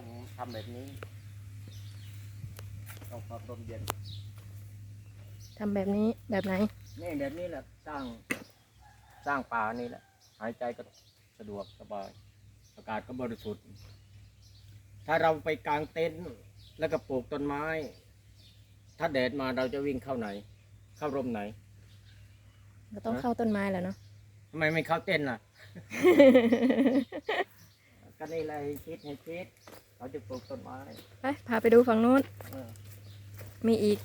ต้องทำแบบนี้ต้องความร่มเย็นทำแบบนี้แบบไหน นี่แบบนี้แหละสร้างสร้างป่านี่แหละ หายใจก็สะดวกสบาย อากาศก็บริสุทธิ์ ถ้าเราไปกางเต็นท์แล้วก็ปลูกต้นไม้ ถ้าแดดมาเราจะวิ่งเข้าไหน เข้าร่มไหน ก็ต้องฮะเข้าต้นไม้แหละเนาะ ทำไมไม่เข้าเต้นท์ล่ะ ก็นี่เลยคิดให้คิด เราจะปลูกต้นไม้ ไปพาไปดูฝั่งนู้น เออ มีอีก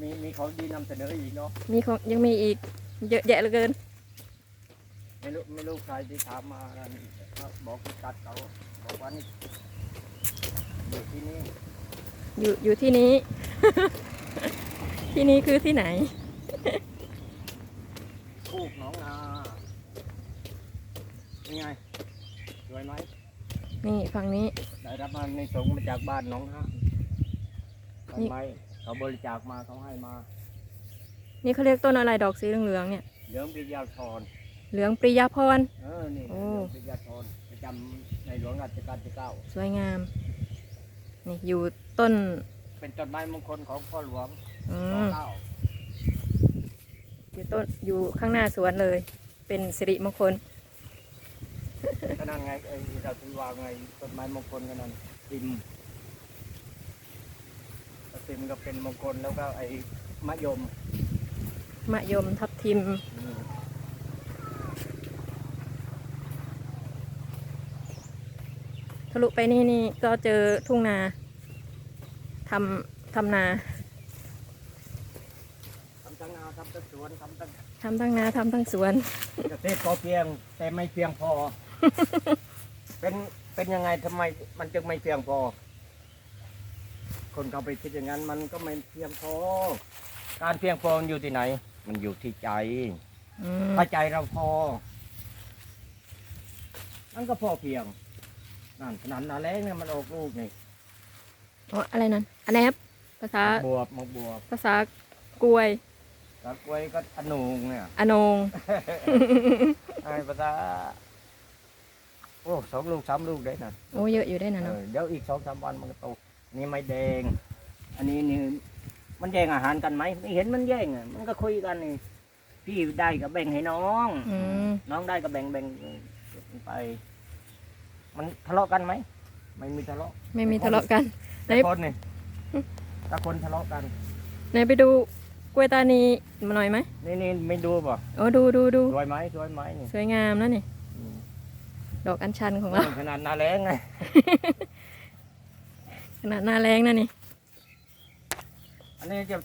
มีมีของดีนำเสนออีกเนาะ มีของยังมีอีก เยอะแยะเหลือเกิน ไม่รู้ไม่รู้ใครที่ถามมานั่นเขาบอกพิกัดเขาบอกว่านี่อยู่ที่นี่อยู่อยู่ที่นี้ ที่นี้คือที่ไหน คูกหน้องนานี่ไงสวยไหม นี่ฝั่งนี้ ได้รับมาในสงฆ์มาจากบ้านหน้องฮะใบนี่ ไม้เขาบริจาคมาเขาให้มานี่เขาเรียกต้นอะไรดอกสีเหลืองๆเนี่ย เหลืองปริยาธรเหลืองปริยาพร เออนี่โอ้เหลืองปริยาธรประจำในหลวงรัชกาลที่เก้าสวยงาม นี่อยู่ต้นเป็นต้นไม้มงคลของพ่อหลวงอืพ่อมเก้าอยู่ต้นอยู่ข้างหน้าสวนเลย เป็นสิริมงคล ก็นั่นไงไอ้เราถือว่าไงต้นไม้มงคลกันนั่นติมติมก็เป็นมงคลแล้วก็ไอ้มะยมมะยมทับทิมอืมทะลุไปนี่นี่ก็เจอทุ่งนาทำทำนาทำตั้งนาทำตั้งสวนทำตั้งทำทั้งนาทำทั้งสวน เกษตรพอเพียงแต่ไม่เพียงพอเป็นเป็นยังไงทำไมมันจึงไม่เพียงพอ คนเขาไปคิดอย่างนั้น มันก็ไม่เพียงพอ การเพียงพอมันอยู่ที่ไหน มันอยู่ที่ใจอืมถ้าใจเราพอนั่นก็พอเพียง นั่นขนาดนาแรงเนี่ยมันออกลูกนี่อ๋ออะไรนั่นอันแนบภาษา บวบมาบวบภาษากล้วยตะกล้วยก็อนูงเนี่ย อนง ไอ้ภาษา โอ้สองลูกสามลูกได้นะโอ้เยอะอยู่ได้นะเอเนาะอเดี๋ยวอีกสองสามวันมันก็โตนี่ไม่แดง อันนี้นี่มันแย่งอาหารกันไหมไม่เห็นมันแย่งอะมันก็คุยกันนี่พี่ได้ก็แบ่งให้น้อง อืมน้องได้ก็แบ่งแบ่งไป มันทะเลาะกันไหมไม่มีทะเลาะไม่มีทะเลาะกันไหนแต่คนนี่ถ้าคนทะเลาะกัน ไหนไปดูกล้วยตานีมาหน่อยไหมนี่นี่ไม่ดูป่ะโอ้ดูดูดูสวยไหมสวยไหมนี่สวยงามนะนี่อืม ดอกอัญชันของเราขนาดหนาแรงไง ขนาดหน้าแรงนะนี่ อันนี้จะ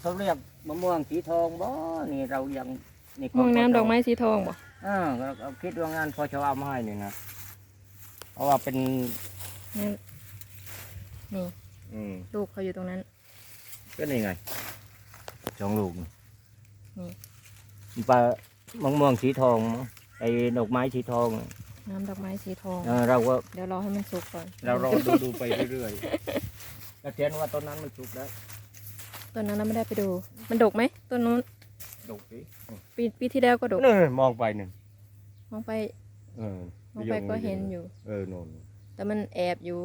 เขาเรียกมะม่วงสีทองบ่ นี่เรายังนี่ม่วงน้ำดอกไม้สีทองบ่อ่าเราเราคิดว่างานพอชาวเอามาให้นี่นะ เพราะว่าเป็น นี่นี่อืมลูกเขาอยู่ตรงนั้น ก็นี่ไงสองลูกนี่นี่มันปลามะม่วงสีทองมั้ง ไอ้ดอกไม้สีทองน้ำดอกไม้สีทอง เออเราก็เดี๋ยวรอให้มันสุกก่อนเรารอดูดูไปเรื่อยๆแต่เทียนว่าต้นนั้นมันสุกแล้วต้นนั้นเราไม่ได้ไปดู มันดกไหมต้นนู้นดกสิปีปีที่แล้วก็ดกนี่มองไปหนึ่งมองไปเออมองไปก็เห็นอยู่ เออโน่นแต่มันแอบอยู่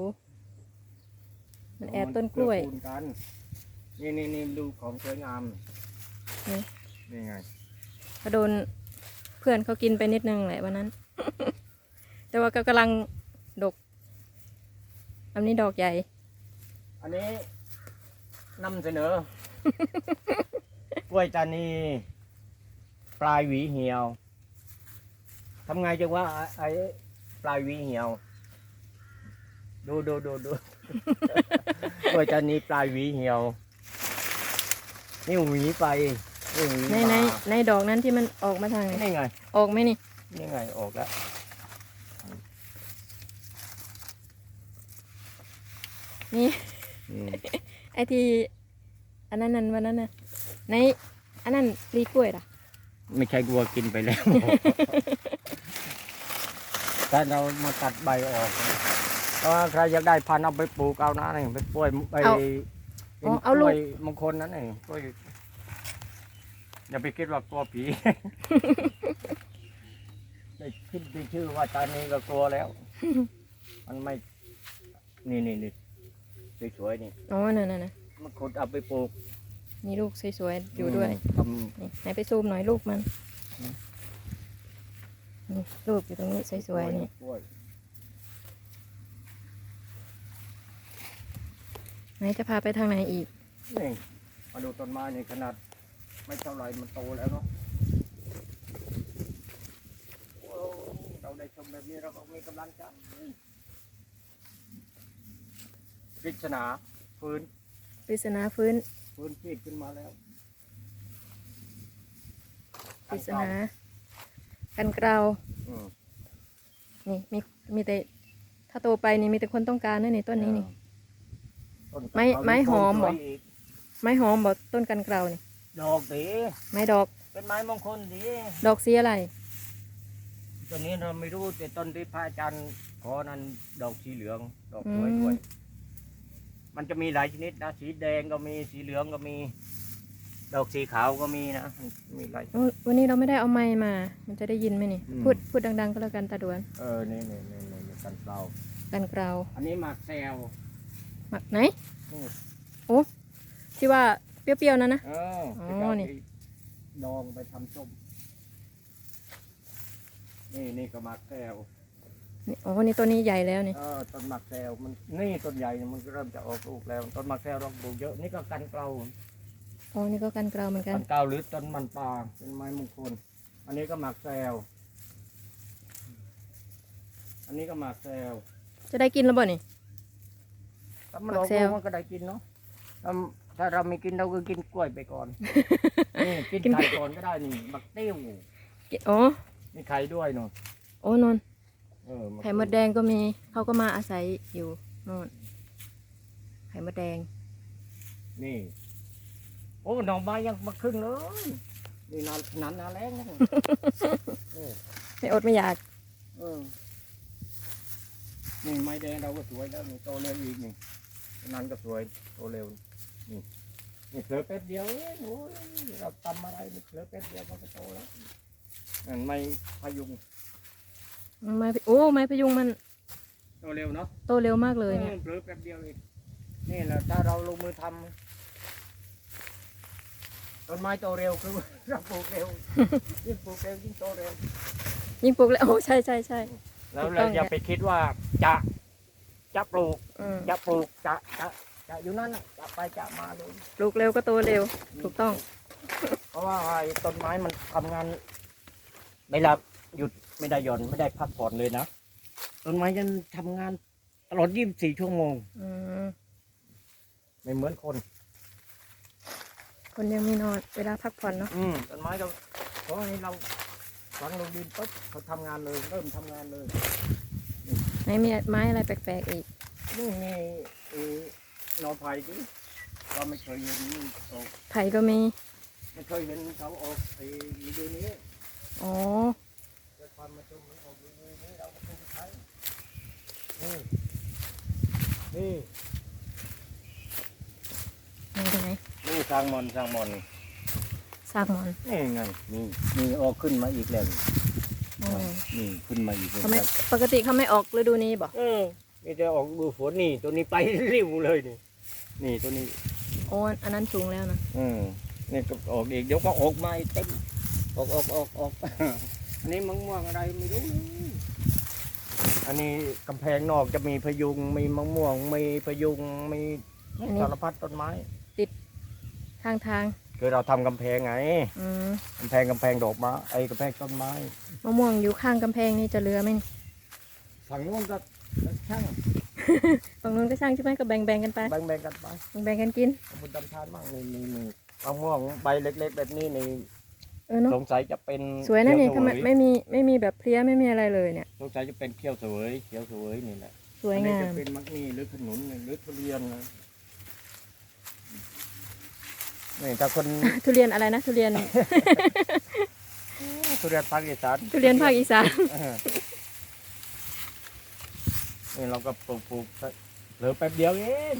มันแอบต้นกล้วยเกือบคูณกันนี่นี่นี่ดูของสวยงามนี่ นี่ไง ก็โดน เพื่อนเขากินไปนิดนึงแหละวันนั้น แต่ว่าก็กำลังดก อันนี้ดอกใหญ่ อันนี้นำเสนอ กล้วยตานี ปลายหวีเหี่ยวทำไงจังว่าไอ้ปลายหวีเหี่ยว ดูดูดูดู กล้วยตานีปลายหวีเหี่ยว นี่หวีไป ในมาในในดอกนั้นที่มันออกมาทางไหนนี่ไง ออกไหมนี่ นี่ไงออกแล้ว นี่อืมไอที่อันนั้นนั่นวันนั้นน่ะ ใน อันนั้นปลีกล้วยล่ะ ไม่ใช่กลัวกินไปแล้วถ้าเรามาตัดใบออกก็ใครอยากได้พันธุ์เอาไปปลูกเอานะนี่ไปปล่วยไปเอาอ๋อเอาลูกกล้วยมงคลนั้นเองกล้วย อย่าไปคิดว่ากลัวผี ได้ขึ้นไปชื่อว่าตอนนี้ก็กลัวแล้ว มันไม่ นี่นี่นี่สวยๆนี่ อ๋อนั่นน่ะนะมันขุดเอาไปปลูกมีลูกสวยๆอยู่ด้วยทนี่ไหนไปซูมหน่อยลูกมันนี่ลูกอยู่ตรงนี้ำสวยๆนี่กล้วยไหนจะพาไปทางไหนอีก นี่มาดูต้นไม้นี่ขนาด ไม่เท่าไหรมันโตแล้วเนาะโอ้เราได้ชมแบบนี้เราก็มีกำลังใจปริศนาฟื้นปริศนาฟื้นฟื้นชีพขึ้นมาแล้วปริศนากันเกลาอืมนี่มีมีแต่ถ้าโตไปนี่มีแต่คนต้องการนะนี่ต้นนี้นี่ต้นไม้ไม้หอมเหรอต้นสวยกไม้หอมบอกต้นกันเกลานี่ ดอกสีไม้ดอก เป็นไม้มงคลสีดอกสีอะไร ตัวนี้เราไม่รู้แต่ต้นที่พระอาจารย์ขอนั้นดอกสีเหลือง ดอกอืสมวยด้วย มันจะมีหลายชนิดนะ สีแดงก็มี สีเหลืองก็มี ดอกสีขาวก็มีนะมันมีหลายโอ้วันนี้เราไม่ได้เอาไม้มา มันจะได้ยินไหมนี่ อืม พูดพูดดัง ๆ ก็แล้วกันตาดวน เออ นี่นี่นี่นี่นี่กันเปล่ากันเกลาอันนี้หมากแซวมาไหน นี่ที่ว่า เปรี้ยวๆนั่นนะ เอออ๋อที่เขานี่ไปดองไปทำส้ม นี่นี่ก็หมากแซวนี่อ๋อนี่ต้นนี้ใหญ่แล้วนี่ เออต้นหมากแซวมัน นี่ต้นใหญ่เนี่ยมันก็เริ่มจะออกลูกแล้ว ต้นหมากแซวเราปลูกเยอะ นี่ก็กันเกลาอ๋อ นี่ก็กันเกลาเหมือนกัน กันเกลาหรือต้นมันปลาเป็นไม้มงคล อันนี้ก็หมากแซวอันนี้ก็หมากแซวจะได้กินแล้วบ่นี่ ถ้ามันหอมาอกกแซลูว กมันก็ได้กินเนาะถ้า ถ้าเราไม่กินเราก็กินกล้วยไปก่อน นี่กินกินไข่ก่อนก็ได้นี่บักเตี้ยวกินอ๋อมีไข่ด้วยเนาะโอ้นนเออไข่มดแดงก็มีเขาก็มาอาศัยอยู่โน่นไข่มดแดง นี่ โอ้หน่อไม้ยังมาครึ่งเลยนี่นานนานนาแรงนะเออไม่อดไม่อยากเออนี่ไม้แดงเราก็สวยแล้วนี่โตเร็วอีกนี่นั้นก็สวยโตเร็ว นี่นี่เผลอแป๊บเดียวเองโอ้ยเราทำอะไรนี่เผลอแป๊บเดียวมันก็โตแล้วนั่นไม่พยุงไม้พโอ้ไม้พยุงมันโตเร็วเนาะโตเร็วมากเลยเนี่ยออเผลอแป๊บเดียวเองนี่แหละถ้าเราลงมือทำต้นไม้โตเร็วคือเราปลูกเร็วยิ่งปลูกเร็วยิ่งโตเร็วยิ่งปลูกแล้วโอ้ใช่ใช่ใช่แล้วถูกต้เราองอย่าเนี่ยไปคิดว่าจะจะปลูกอืมจะปลูกจะจะ จะอยู่นั่นน่ะจะไปจะมาเลย ปลูกเร็วก็โตเร็ว ถูกต้อง เพราะว่าไอ้ต้นไม้มันทำงานไม่หลับหยุดไม่ได้หย่อนไม่ได้พักผ่อนเลยนะต้นไม้ยังทำงานตลอด 24 ชั่วโมง อืมไม่เหมือนคน คนยังมีนอนเวลาพักผ่อนเนาะอืมต้นไม้เราเพราะอันนี้เราฝังลงดินปุ๊บเขาทำงานเลย เริ่มทำงานเลย ไหนมีไม้อะไรแปลกๆอีก นี่มีไอ้ หนอไผ่ดิเราไม่เคยเห็นออกไผ่ก็มี ไม่เคยเห็นเขาออกไอ้ฤดูนี้อ๋อเกิดความมาชมมันออกฤดูนี้เราก็ต้องใช้นี่นี่นี่ตรงไหนนี่สร้างมอนสร้างมอนซากหมอนนี่ไงนี่นี่ออกขึ้นมาอีกแล้วอ๋อนี่ขึ้นมาอีกแล้ว เขาไม่ปกติเขาไม่ออกฤดูนี้บอก เออ นี่จะออกดูฝนนี่ ตัวนี้ไปริ้วเลยนี่ นี่ตัวนี้ โอ้อันนั้นสูงแล้วนะอืมนี่ก็ออกอีกเดี๋ยวก็ออกมาอีกเต็มออกออกออกออก อันนี้มังม่วงอะไรไม่รู้อันนี้กำแพงนอกจะมีพยุงมีมะม่วงมีพยุงมีสารพัดต้นไม้ ข้างทาง คือเราทำกำแพงไงอืมกำแพงกำแพงดอกไม้ไอ้กำแพงต้นไม้ มะม่วงอยู่ข้างกำแพงนี่จะเหลือไหมนี่ ฝั่งนู้นก็ ช่างฝั่งนู้นก็ช่างใช่ไหมก็แบ่งๆกันไป แบ่งแบ่งกันไปแบ่งๆกันกินขบุญดำทานบ้างนี่นี่นี่มะม่วงใบเล็กๆ แบบนี้นี่เออเนาะ สงสัยจะเป็นสวยนะนี่เขีทำไมเสไม่มีไม่มีแบบเพลี้ยไม่มีอะไรเลยเนี่ย สงสัยจะเป็นเขียวเสวยเขียวเสวยนี่แหละสวยอันนี้งาจะม เป็นมักนี่หรือขนุนหรือทุเรียนนะนี่ถ้าคน ทุเรียนอะไรนะ ทุเรียน ทุเรียนภาคอีสานทุเรียนภาคอีสาน เออ นี่เราก็ปลูกปลูกเหลือแป๊บเดียวเอง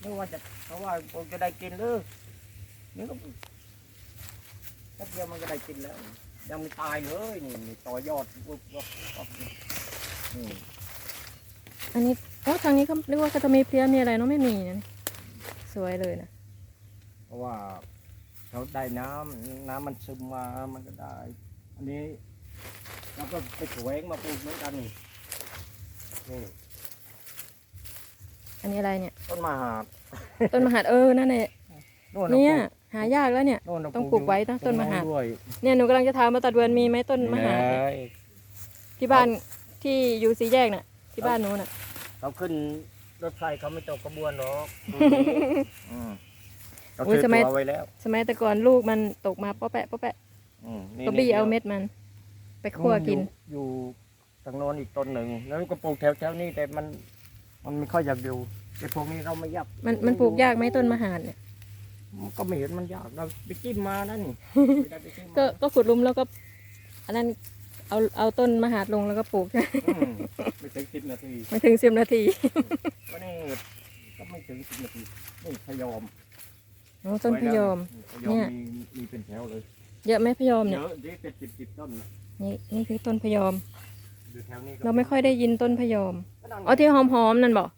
ไม่ว่าจะเขาว่าคงจะได้กินหรือนี่ก็แป๊บเดียวมันก็ได้กินแล้ว ยังไม่ตายเลยนี่นี่ต่อยอดปุ๊บปุ๊บปุ๊บนี่อันนี้โอ้ทางนี้ก็นึกว่าก็จะมีเพลี้ยมีอะไรเนาะไม่มีนะสวยเลยนะเพราะว่าเขาได้น้ำน้ำมันซึมมามันก็ได้ อันนี้เราก็ไปแขวงมาปลูกเหมือนกันนี่นี่ อันนี้อะไรเนี่ย ต้นมหาดต้นมหาดเออนั่นแหละโน่นเนี่ยราหายากแล้วเนี่ยปลูกโน่นเราต้องปลูกไว้นะต้นมหาด ด้วยเนี่ยหนูกำลังจะถามมาตัดเดือนมีไหมต้นมหาดเนี่ยเลยที่บ้านที่อยู่สีแยกน่ะ ที่บ้านหนูน่ะเขาขึ้นรถไฟเขาไม่ตกขบวนหรอกอืมเราโอ้ยซื้อสมัย ตัวไว้แล้วสมัยแต่ก่อนลูกมันตกมาป้อแปะป้อแปะอืมนี่ก็บี้เอาเม็ดมัน ไปคั่วกิน อยู่อยู่ทางโน้นอีกต้นหนึ่งแล้วก็ปลูกแถวแถวๆนี้แต่มัน มันไม่ค่อยอยากอยู่ไอ้พวกนี้เราไม่ยับมันมันปลูกยากไหมต้นมหาดเนี่ยมันก็ไม่เห็นมันยากเราไปจิ้มมานั่นนี่ไม่ได้ไปจิ้มมาก็ก็ขุดหลุมแล้วก็ อันนั้นเอาเอาต้นมหาดลงแล้วก็ปลูก อืมไม่ถึงสิบนาทีไม่ถึงสิบนาทีก็นี่ก็ไม่ถึงสิบนาทีนี่พยอมอ๋อต้นพะยอม พยอเนี่มยมีมีเป็นแถวเลยเยอะไหมพะยอมเยเนี่ยอะนี่เป็นสิบสิบต้นนะนี่นี่คือต้นพะยอม อยู่แถวนี้ก็เราไม่ค่อยได้ยินต้นพะยอมก็นั่นอ๋อที่หอมหอมๆนั่นบอก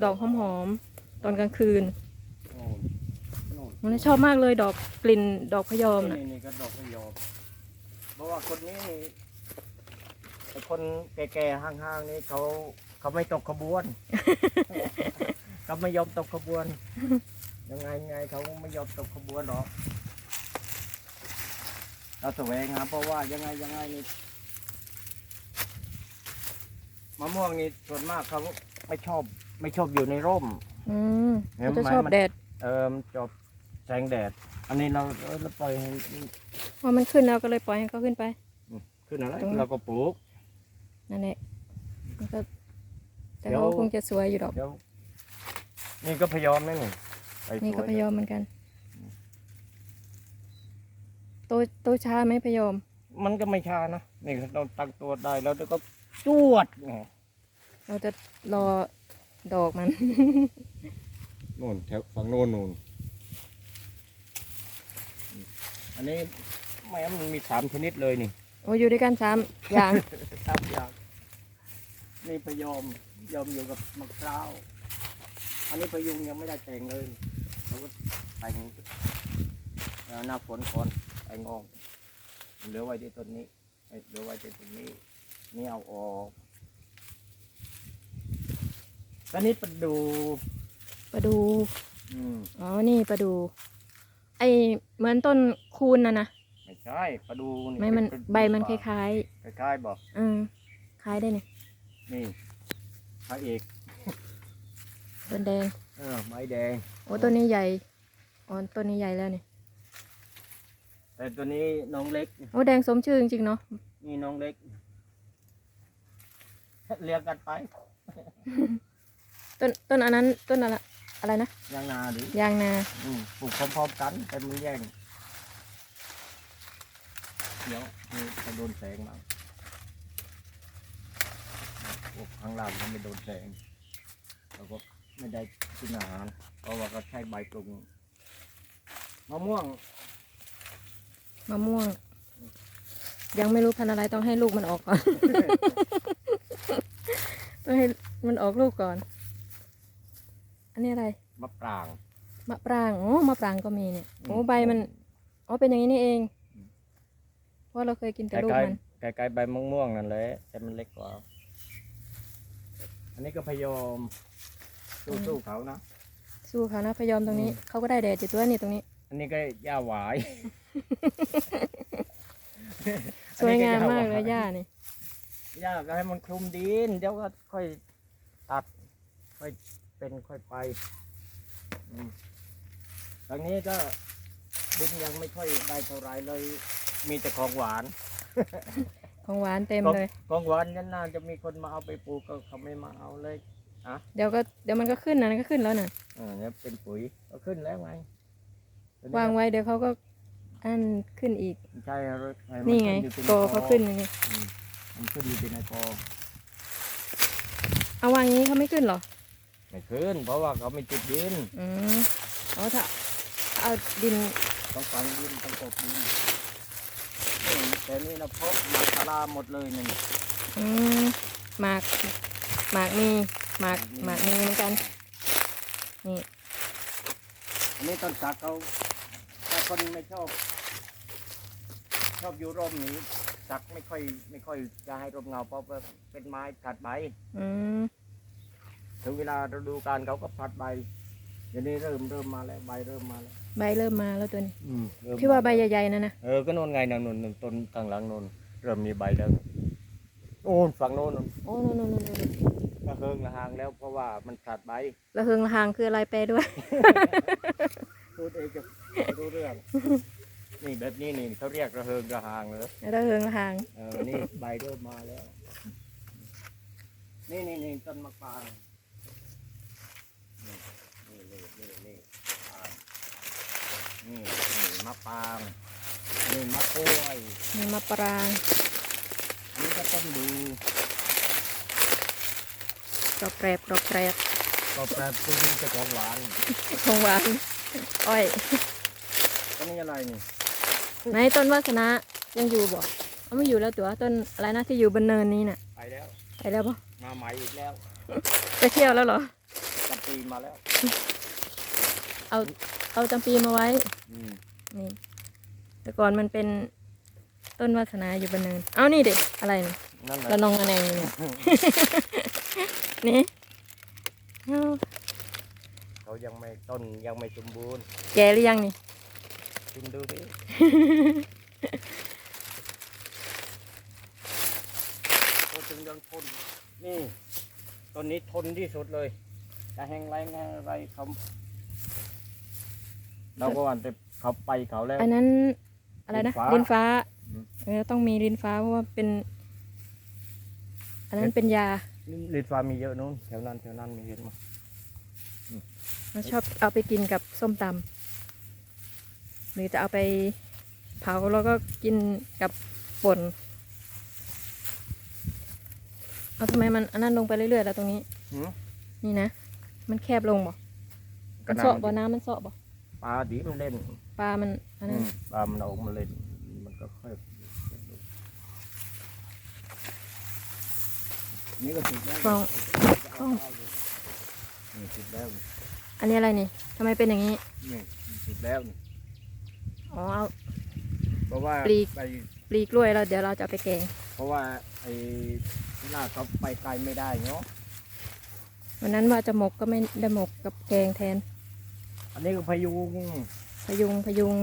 เดอกหอมหอมๆตอนกลางคืนโน่นโน่นมันชอบมากเลยดอกกลิ่นดอกพะยอมน่ะนี่นี่ก็ดอกพะยอมเพราะว่าคนนี้ไอ้คนแก่ๆห่างๆนี่เขาเขาไม่ตกขบวนเขาไม่ยอมตกขบวน ยังไงไงเขาไม่ยอมตกขบวนหรอกเราแสวงหาเพราะว่ายังไงยังไงนี่ มะม่วงนี่ส่วนมากเขาไม่ชอบไม่ชอบอยู่ในร่ม อืมเห็นเขาจะไหมชอบมัน แดดเออมันจบแสงแดด อันนี้เราเออเราปล่อยให้พอมันขึ้นแล้วก็เลยปล่อยให้เขาขึ้นไป ขึ้นอะไรตรงนั้นเราก็ปลูก นั่นแหละมันก็แต่เดี๋ยว เขาคงจะสวยอยู่ดอก เดี๋ยวนี่ก็พยอมนะนี่ไปนี่ก็สวยพะยอมเหมือนกัน โตโตช้าไหมพะยอม มันก็ไม่ช้านะนี่เราตั้งตัวได้แล้วเดี๋ยวก็ จวดไงเราจะรอดอกมัน โน่นแถวฝั่งโน่นนู่นอันนี้แม่มันมีสามชนิดเลยนี่ โอ้อยู่ด้วยกันสามอย่าง สามอย่างนี่พยอมยอมอยู่กับมะพร้าวอันนี้พยุงยังไม่ได้แต่งเลยเราก็แต่งเอ่อหน้าฝนก่อนแต่งออกเหลือไว้ที่ต้นนี้เอ้ยเหลือไว้ที่ต้นนี้ นี่เอาออกตอนนี้ประดูประดู อืมอ๋อ นี่ประดู ไอเหมือนต้นคูนนะนะ ไม่ใช่ประดูนี่ไม่มันเป็ใบมันคล้ายคล้ายๆบอกๆเออคล้ายได้เนี่ยนี่พระเอกต้นแดง เออไม้แดง โอ้ต้นนี้ใหญ่ อ๋อต้นนี้ใหญ่แล้วนี่แต่ตัวนี้น้องเล็ก โอ้แดงสมชื่อจริงๆเนาะนี่น้องเล็ก เรียกกันไป ต้นต้นอันนั้นต้นอะไรอะไรนะยางนาหรือยางนาอืมปลูกพร้อมๆกันแต่มันแย่งเดี๋ยวนี่จะโดนแสงบ้างพวกข้างล่างก็ไม่โดนแสงเราก็ไม่ได้กินอาหารเพราะว่าก็ใช้ใบปรุงมะม่วงมะม่วง ยังไม่รู้พันธุ์อะไรต้องให้ลูกมันออกก่อน ต้องให้มันออกลูกก่อน อันนี้อะไร มะปราง มะปรางโอ้มะปรางก็มีเนี่ยโอ้อืมใบมันอ๋อเป็นอย่างนี้นี่เอง เพราะเราเคยกินใกแต่ลูกล้มันๆใกล้ๆใบมะม่วงนั่นแหละแต่มันเล็กกว่า อันนี้ก็พยอมสู้ๆเขานะสู้เขานะพยอมตรงนี้อืมเขาก็ได้แดดอยู่ตัวนี่ตรงนี้ อันนี้ก็หญ้าหวายสวยงามมากอันเลนี้ยหญ้านี่ หญ้าก็ให้มันคลุมดิน เดี๋ยวก็ค่อยตัด ค่อยเป็นค่อยไปอืมทางนี้ก็ดินยังไม่ค่อยได้เท่าไหรเลย มีแต่ของหวานของหวานเต็มเลย ของหวานยันน่าจะมีคนมาเอาไปปลูกก็เขาไม่มาเอาเลยเดี๋ยวก็เดี๋ยวมันก็ขึ้นนะมันก็ขึ้นแล้วน่ะเออเนี่ยเป็นปุ๋ยก็ขึ้นแล้วไงวางไว้เดี๋ยวเขาก็อันขึ้นอีก ใช่ครับให้มันี่ไงขึ้อยู่ที่โกเขาขึ้นอย่างนี้อื มมันขึ้นอยู่ที่ในกอเอาวางอย่างนี้เขาไม่ขึ้นเหรอ ไม่ขึ้น เพราะว่าเขาไม่ติดดิน อืมอ๋อถ้าเอาดิน ต้องฝังดินต้องกบดินนี่แต่นี่เราเพาะหมากคาราหมดเลยนี่อืมหมาก หมากมี หมาก หมากมีเหมือนกัน นี่ อันนี้ต้นสักเขาถ้าคนไม่ชอบ ชอบอยู่ร่มนี้ สักไม่ค่อยไม่ค่อยจะให้ร่มเงาเพราะว่าเป็นไม้กัดใบ อืมถึงเวลาฤดูกาลเขาก็ผลัดใบเดี๋ยวนี้เริ่มเริ่มมาแล้วใบเริ่มมาแล้วใบเริ่มมาแล้วตัวนี้อืมเริ่มพี่ว่าใบใหญ่ๆนะนะเออก็โน่นไงนะโน่นต้นข้างหลังโน่นเริ่มมีใบแล้วโน่นฝั่งโน่นโอ้โน่นโน่นโน่นโน่นระเฮิงระหางแล้วเพราะว่ามันผลัดใบระเฮิงระหางคืออะไรแปลด้วย พูดเองจะไม่รู้เรื่อง นี่แบบนี้นี่เขาเรียกระเฮิงระหางเลยระเฮิงระหางเออนี่ใบเริ่มมาแล้ว นี่นี่นี่ต้นมะปรางนี่นี่นี่นี่นี่ปางนี่นี่มะปรางนี่มะกล้วยมีมะปรางอันนี้ก็ต้นดูกรอบแกรบกรอบแกรบก็แปลปรุงจะของหวานของหวานอ้อยต้นนี้อะไรนี่ ไหนต้นวาสนายังอยู่บ่เอาไม่อยู่แล้วตัวต้นอะไรนะที่อยู่บนเนินนี้น่ะ ไปแล้ว ไปแล้วปะมาใหม่อีกแล้วไปเที่ยวแล้วเหรอจำปีมาแล้ว เอาเอาจำปีมาไว้อืมนี่แต่ก่อนมันเป็นต้นวาสนาอยู่บนเนิน เอานี่เด็อะไรนี่นั่นแหละระนองระแนงนี่นี่เอาเขายังไม่ต้นยังไม่สมบูรณ์แก่หรือยังนี่ ชิมดูดิโอ้ถึงยังทนนี่ต้นนี้ทนที่สุดเลยจะแห้งแรงอะไรเขาเราก็วันแต่เขาไปเขาแล้ว อันนั้นอะไรนะลิ้นฟ้าลิ้นฟ้าอืมเออต้องมีลิ้นฟ้าเพราะว่าเป็น อันนั้นเป็นยาลิดฟ้ามีเยอะนู้นแถวนั้นแถวนั้นมีเห็นมั้ยเราชอบเอาไปกินกับส้มตำ หรือจะเอาไปเผาแล้วก็กินกับป่นเอาทำไมมันอันนั้นลงไปเรื่อยๆแล้วตรงนี้ หืมนี่นะ มันแคบลงบ่ก็มันน้ำเสาะบ่น้ำมันเสาะบ่ปลาดีมันเล่นปลามันอันอืนั้นมปลามันออกมาเล่นมันก็ค่อยนี่ก็ติดแล้วฟองฟองนี่ติดแล้วนี่อันนี้อะไรนี่ทำไมเป็นอย่างนี้ นี่ติดแล้วนี่ อ๋อเอา เพราะว่าปลีก ไปปลีกล้วยแล้วเดี๋ยวเราจะเอาไปแกง เพราะว่าไอ้ลากเขาไปไกลไม่ได้เนาะวันนั้นว่าจะหมกก็ไม่ได้หมกกับแกงแทน อันนี้ก็พยุงพยุงพยุง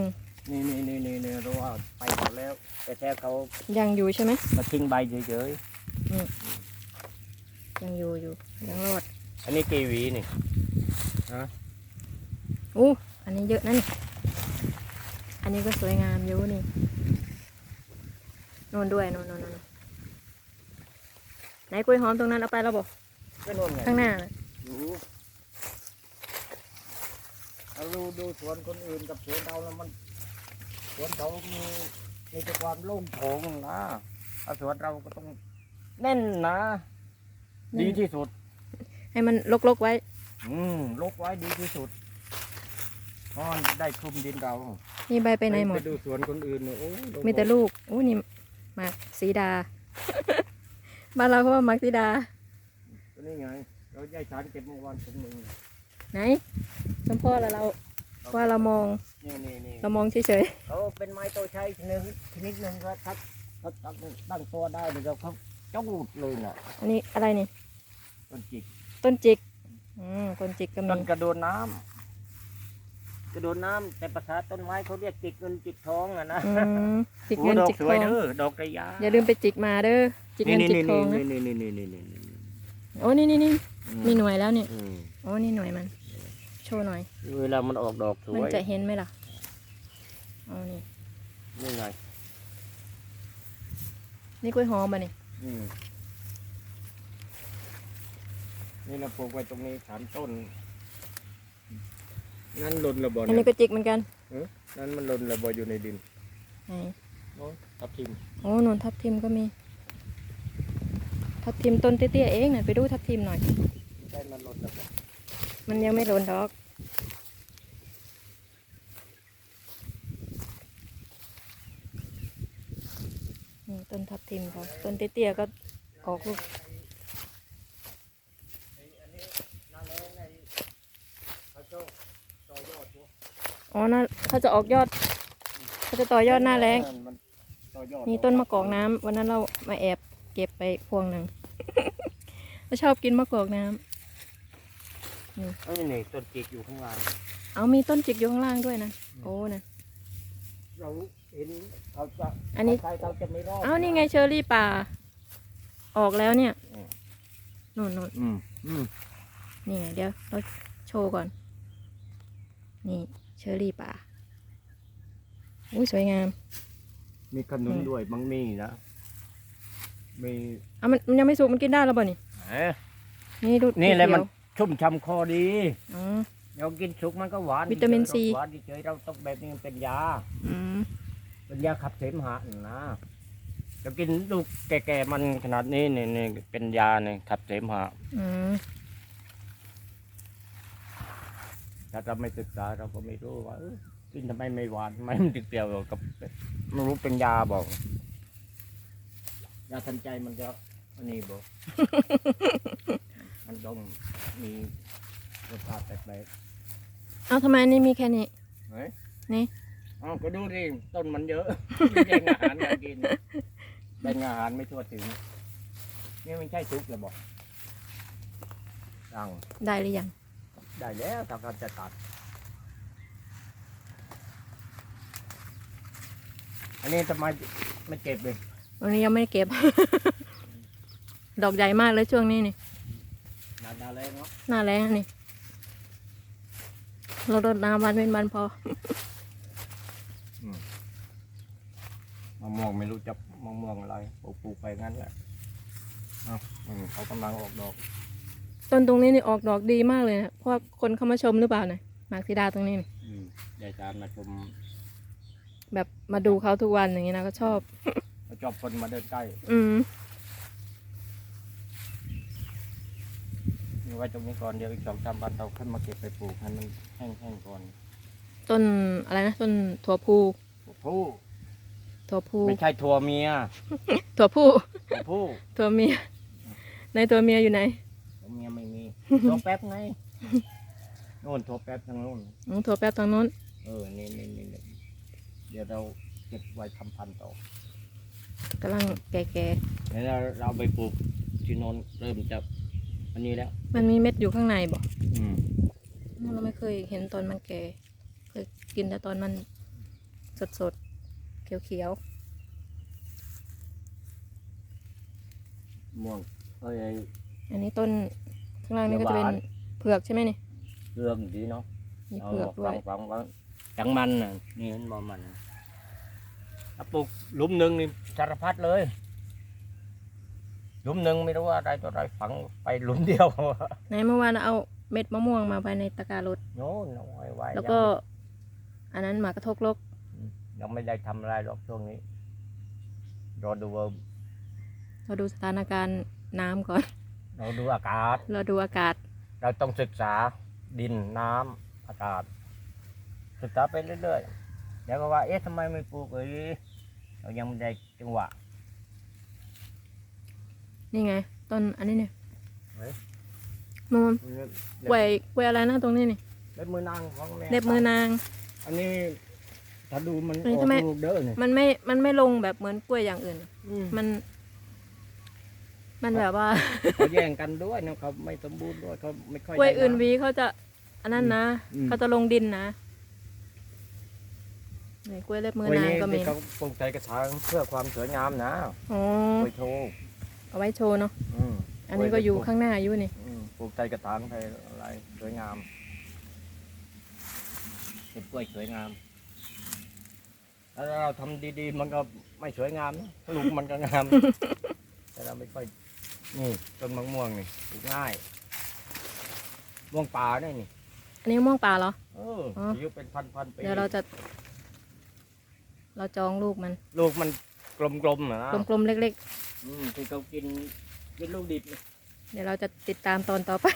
นี่นี่นี่นี่นี่รู้ว่าไปเขาแล้ว แต่แท้เขายังอยู่ใช่ไหมมาทิ้งใบเฉยยังอยู่อยู่ยังรอดๆอันนี้กีวีนี่ อู้อันนี้เยอะนั่น อันนี้ก็สวยงามอยู่นี่โนนด้วยโนนโนนโนนไหนกล้วยหอมตรงนั้นเอาไปแล้วบอกก็นู่นไงข้างหน้าน่ะดูเราดูดูสวนคนอื่นกับสวนเราแล้วมันสวนเขามีมีแต่ความโล่งโถงนะถ้าสวนเราก็ต้องแน่นนะ ดีที่สุด ให้มันลกๆไว้ อืมลกไว้ดีที่สุดเพราะมันได้คลุมดินเรา นี่ใบไปไหนหมดไปดูสวนคนอื่นเนี่ยโอ้ยมีแต่ลูกอู้นี่หมากสีดา บ้านเราก็ว่าหมากสีดา ก็นี่ไง เราย้ายฐานเก็บเมื่อวานถุงหนึ่งไหนสมพ่อแล้วเราว่าเรามองนี่นี่นี่เรามองเฉยเขาเป็นไม้โตใช้ชนิดชนิดหนึ่งก็ทักเขาตั้งตั้งตัวได้เดี๋ยวเขาจ้องหลุดเลยน่ะๆอันนี้อะไรนี่ ต้นจิกต้นจิกอืมต้นจิกก็ต้มีนกระโดนน้ำก ระโดนน้ำแต่ภาษาต้นไม้เขาเรียกจิกเงินจิกทองอะนะอืมจิกโอ้เงินดอกจิกสทวอยงเด้อดอกระยะอย่าลืมไปจิกมาเด้อจิกเงินจิกทองนะนี่นี่นี่นี่นี่นี่นี่โอ้นี่นี่นี่อืมีหน่วยแล้วเนี่ยอืมโอ้นี่หน่วยมัน โชว์หน่อย เวลามันออกดอกสมันวยจะเห็นไหมล่ะอ๋อนี่นี่ไงนี่กล้วยหอมป่ะนี่อืมนี่เราปลูกไว้ตรงนี้สามต้น นั่นหล่นระเบอันนี้เนี่ยก็จิกเหมือนกันนั่นมันหล่นระเบอยู่ในดินไหนโอ้ยทับทิมโอ้นนทับทิมก็มี ทับทิมต้นเตี้ยๆเองน่ะไปดูทับทิมหน่อยใช่มันหล่นระเบมันยังไม่หล่นดอกนี่ต้นทับทิมเขาต้นเตี้ยๆก็ออกลูก อันนี้ อ๋อน่าเขาจะออกยอดเขาจะต่อยอดหน้าแรงมันต่อยอดมีต้นมะกอกน้ำวันนั้นเรามาแอบเก็บไปพวงหนึ่ง เราชอบกินมะกอกน้ำเอ้ยนี่ต้นจิกอยู่ข้างล่างเอามีต้นจิกอยู่ข้างล่างด้วยนะโอ้นะ เราเห็นเขาจะอันนี้ ใครเขาจะไม่รอดเอานี่ไงเชอร์รี่ป่า ออกแล้วเนี่ยอืมนู่นนู่นอืมอืมนี่ไงเดี๋ยวเราโชว์ก่อน นี่เชอร์รี่ป่าอุ้ยสวยงาม มีขนุนอืมด้วยบางมีนะมีเอามันมันยังไม่สุกมันกินได้แล้วบ่นี่เอ๊ะนี่ดูนี่แหละมันเขียวชุ่มช่ำคอดีอ๋อ เรากินสุกมันก็หวานวิตามินเฉยๆซีหวานเฉยๆเราต้องแบบนี้มันเป็นยา อืมเป็นยาขับเสมหะนะเรากินลูกแก่ๆมันขนาดนี้นี่นี่เป็นยาเนี่ยขับเสมหะ อืม ถ้าเราไม่ศึกษาเราก็ไม่รู้ว่าเอ้ยกินทำไมไม่หวานทำไมมันถึงเปรี้ยวกับไม่รู้เป็นยาบอกยาทันใจมันจะอันนี้บอก มันต้องมีรสชาติแปลกเอาทำไมอันนี้มีแค่นี้ ๆเฮ้ยนี่ เอ้าก็ดูดิต้นมันเยอะไม่แย่งอาหารการกินแบ่งอาหารไม่ทั่วถึง นี่ไม่ใช่ทุกข์เลยบอกตั้งได้หรือยัง ได้แล้วถ้าเขาจะตัดอันนี้ทำไมไม่เก็บเลยวันนี้ยังไม่ได้เก็บ ดอกใหญ่มากเลยช่วงนี้นี่นานๆเลยเนาะหน้าแรงนี่ เรารดน้ำวันเป็นวันพอ มะม่วงไม่รู้จะมะม่วงอะไรปลูกปลูกไปงั้นแหละเอ้าอืมเขากำลังออกดอก ต้นตรงนี้นี่ออกดอกดีมากเลยนะเพราะว่าคนเข้ามาชมหรือเปล่านะหมากสีดาตรงนี้นี่อืมยายจานมาชมแบบมาดูเขาทุกวันอย่างนี้นะก็ชอบเขาชอบคนมาเดินใกล้อืมนี่ไว้ตรงนี้ก่อนเดี๋ยวอีกสองสามวันเราขึ้นมาเก็บไปปลูกให้มันแห้งๆก่อนต้นอะไรนะต้นถั่วพูผู้ถั่วพูไม่ใช่ทัวเมียถั่วพูตัวผู้ ถั่วเมียในตัวเมียอยู่ไหน ตัวเมียไม่มีตัวแป๊บไงโน่นตัวแป๊บทางโน่นอืมถั่วแป๊บตรงนู้น เออนี่นี่นี่นี่เดี๋ยวเราเก็บไว้ทำพันธุ์ต่อ กำลังแก่เดี๋ยวเราเราไปปลูกที่โนนเริ่มจะอันนี้แล้วๆ มันมีเม็ดอยู่ข้างในบอกอืมเราไม่เคยเห็นตอนมันแก่ เคยกินแต่ตอนมันสดๆ เขียวม่วงเอ้ยๆ อันนี้ต้นข้างล่างนี่ก็จะเป็นหวานเผือกใช่ไหมนี่เรื่องดีเนาะมีเอาเผือกด้วฟัยงฟังฟังจังมันน่ะนี่เห็นบ่มันถ้าปลูกหลุมหนึ่งนี่สารพัดเลยหลุมหนึ่งไม่รู้ว่าอะไรตัวอะไรฝังไปหลุมเดียวในเมื่อวานเราเอาเม็ดมะม่วงมาไว้ในตะกร้ารถโน้นเอาไว้ไว้แล้วก็ อันนั้นหมากระทกลกยังไม่ได้ทำอะไรหรอกช่วงนี้รอดูว่าเราดูสถานการณ์น้ำก่อน เราดูอากาศ เราดูอากาศ เราต้องศึกษาดินน้ำอากาศ ศึกษาไปเรื่อยๆเดี๋ยวก็ว่า เอ๊ะทำไมไม่ปลูกเอ้ยเรายังไม่ได้จังหวะ นี่ไง ต้นอันนี้เนี่ยเฮ้ยมันเล็บกล้วยกล้วยอะไรนะตรงนี้นี่เล็บมือนางของแม่เล็บมือนาง อันนี้ถ้าดูมันเฮ้ยออกทำไมลูกเด้อเนี่ยมันไม่ มันไม่ลงแบบเหมือนกล้วยอย่างอื่น มัน มันแบบว่าเขาแย่งกันด้วยนะเขาไม่สมบูรณ์ด้วยเขาไม่ค่อยกล้วยได้อื่นน้ำวีเขาจะอันนั้นนะอืมเขาจะลงดินนะนี่กล้วยเล็บมือกล้วยนางนี้ก็มีที่เขาปลูกใจกระถางเพื่อความสวยงามนะอ๋อกล้วยโชว์เอาไว้โชว์เนาะอืมอันนี้ก็อยู่ข้างหน้าอยู่นี่อืมปลูกใจกระถางไทยอะไรสวยงามเป็นกล้วยสวยงามถ้าเราทำดีๆ มันก็ไม่สวยงามนะลูกมันก็งาม แต่เราไม่ค่อย นี่ต้นมะม่วงนี่ปลูกง่ายม่วงป่าได้นี่อันนี้มะม่วงป่าเหรอ เอออ๋ออายุเป็นพันพันๆปีเดี๋ยวเราจะ เราจองลูกมันลูกมันกลมๆนะกลมๆเล็ก อืมที่เขากินกินลูกดิบนี่ๆ เดี๋ยวเราจะติดตามตอนต่อไป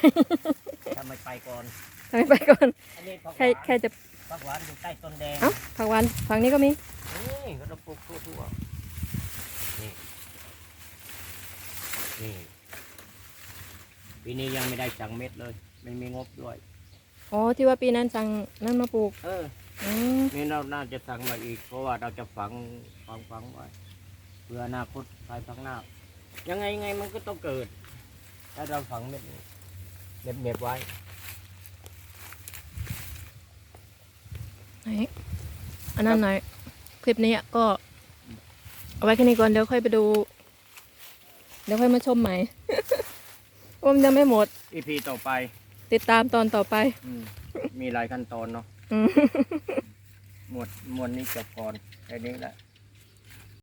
ทำไมไปก่อน ทำไมไปก่อน อันนี้ผักหแค่วานแค่จะผักหวานอยู่ใต้ต้นแดงเอ้าผักหวานฝั่งนี้ก็มี นี่ก็ต้องปลูกทั่วๆนี่ นี่ปีนี้ยังไม่ได้สั่งเม็ดเลย ไม่มีงบด้วย อ๋อ ที่ว่าปีนั้นสั่งนั่นมาปลูก เอออืมนี่เราน่าจะสั่งมาอีก เพราะว่าเราจะฝังฝังฝังไว้เพื่ออนาคตภายภาคหน้า ยังไงยังไงมันก็ต้องเกิด ถ้าเราฝังเม็ดเม็ดเม็ดไว้ ไหนอันนั้นไหนคลิปนี้ก็ เอาไว้แค่นี้ก่อน เดี๋ยวค่อยไปดู เดี๋ยวค่อยมาชมใหม่ว่ามันยังไม่หมดอีพีต่อไป ติดตามตอนต่อไป อืมมีหลายขั้นตอนเนาะอืม หมวดหมวดนี้จบก่อนแค่นี้แหละ